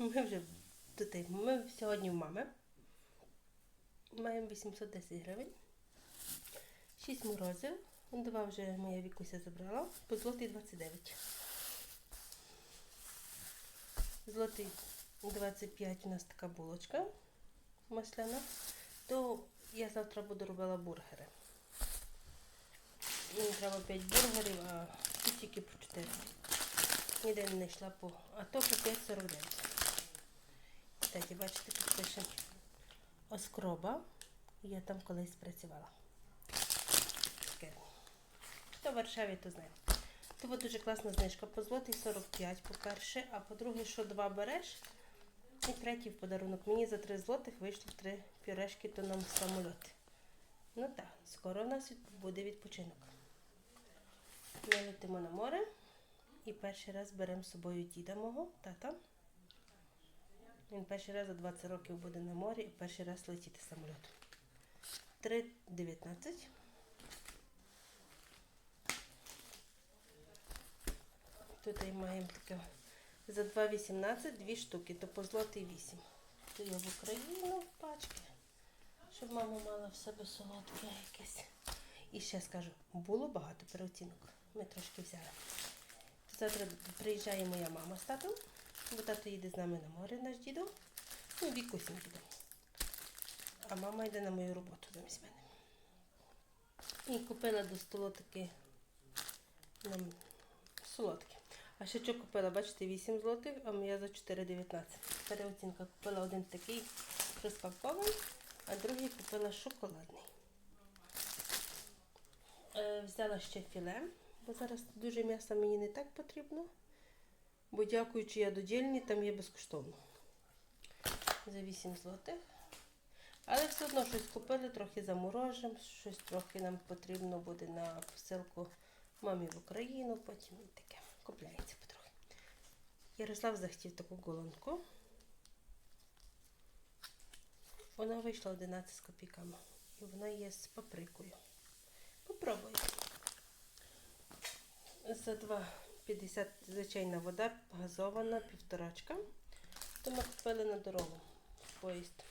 Ми вже тут, ми сьогодні в мами. Маємо 810 гривень. 6 морозив. Два вже моя вікуся забрала. По злотий 29. Злотий 25 у нас така булочка масляна. То я завтра буду робила бургери. Мені треба 5 бургерів, а тільки по 4. Ніде не знайшла по. А то по 5,49. Кстати, бачите, тут пише Оскроба. Я там колись працювала. Хто в Варшаві, то знає. Це дуже класна знижка. По злотий 45, по-перше, а по-друге, що два береш, і третій в подарунок. Мені за 3 злотих вийшло 3 пюрешки, то нам самоліт. Ну так, скоро у нас буде відпочинок. Ми летимо на море і перший раз беремо з собою діда мого, тата. Він перший раз за 20 років буде на морі і перший раз летіти самолітом. 3,19. Тут маємо таке за 2,18 дві штуки, то по злотий 8. То я в Україну в пачки, щоб мама мала в себе солодке якесь. І ще скажу, було багато переоцінок. Ми трошки взяли. Завтра приїжджає моя мама з татом, бо тато їде з нами на море, наш дідо. Ну, вікусім дідо. А мама йде на мою роботу замість мене. І купила до столу такі нам солодкі. А ще що купила, бачите, 8 злотих, а моя за 4,19. Переоцінка купила один такий розпакований, а другий купила шоколадний. Е, взяла ще філе, бо зараз дуже м'яса мені не так потрібно. Бо дякуючи я додільні, там є безкоштовно. За 8 злотих. Але все одно щось купили, трохи заморожимо, щось трохи нам потрібно буде на посилку мамі в Україну, потім таке. Купляється потрохи. Ярослав захотів таку голонку. Вона вийшла 11 з копійками. І вона є з паприкою. Попробуй. За 2,50 звичайна вода, газована, півторачка. То ми купили на дорогу поїзд.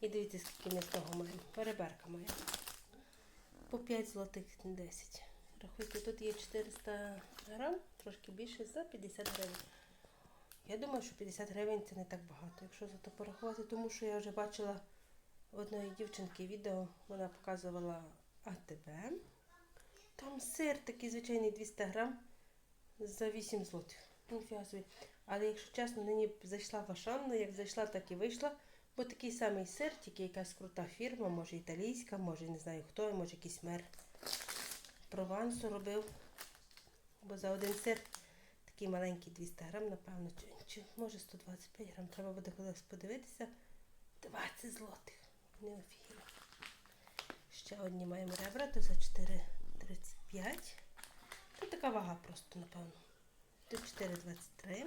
І дивіться, скільки ми з того маємо. Переберка маємо. По 5 злотих 10. Рахуйте, тут є 400 грам, трошки більше за 50 гривень. Я думаю, що 50 гривень це не так багато, якщо за то порахувати, тому що я вже бачила в одної дівчинки відео, вона показувала АТБ. Там сир такий звичайний 200 грам за 8 злотих. Собі. Але якщо чесно, нині зайшла в Ашан, як зайшла, так і вийшла. Бо такий самий сир, тільки якась крута фірма, може італійська, може не знаю хто, може якийсь мер Провансу робив. Бо за один сир такий маленький 200 грам, напевно, чи, чи може 125 грам. Треба буде колись подивитися. 20 злотих. Не офігенно. Ще одні маємо ребра, то за 4,35. Така вага просто, напевно. Тут 4,23.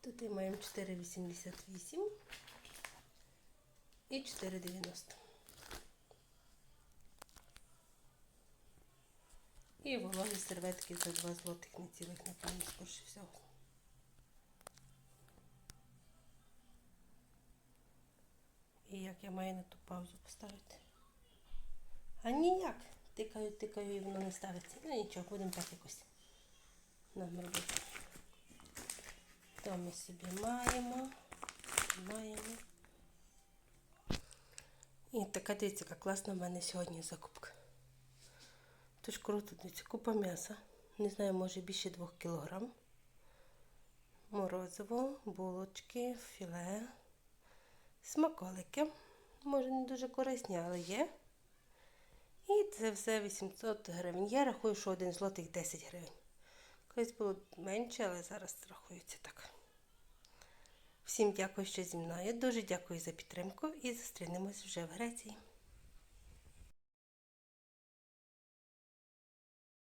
Тут і маємо 4,88 і 4,90. І вологі серветки за 2 злотих не цілих, напевно, скорше всього. І як я маю на ту паузу поставити? А ніяк. Тикаю, тикаю і воно не ставиться. Ну нічого, будемо так якось нам робити. То ми собі маємо, маємо. І така дивіться, яка класна в мене сьогодні закупка. Тож круто, дивіться, купа м'яса. Не знаю, може більше 2 кілограм. Морозиво, булочки, філе, смаколики. Може не дуже корисні, але є. Це все 800 гривень. Я рахую, що один злотих 10 гривень. Колись було менше, але зараз рахується так. Всім дякую, що зі мною. Дуже дякую за підтримку і зустрінемось вже в Греції.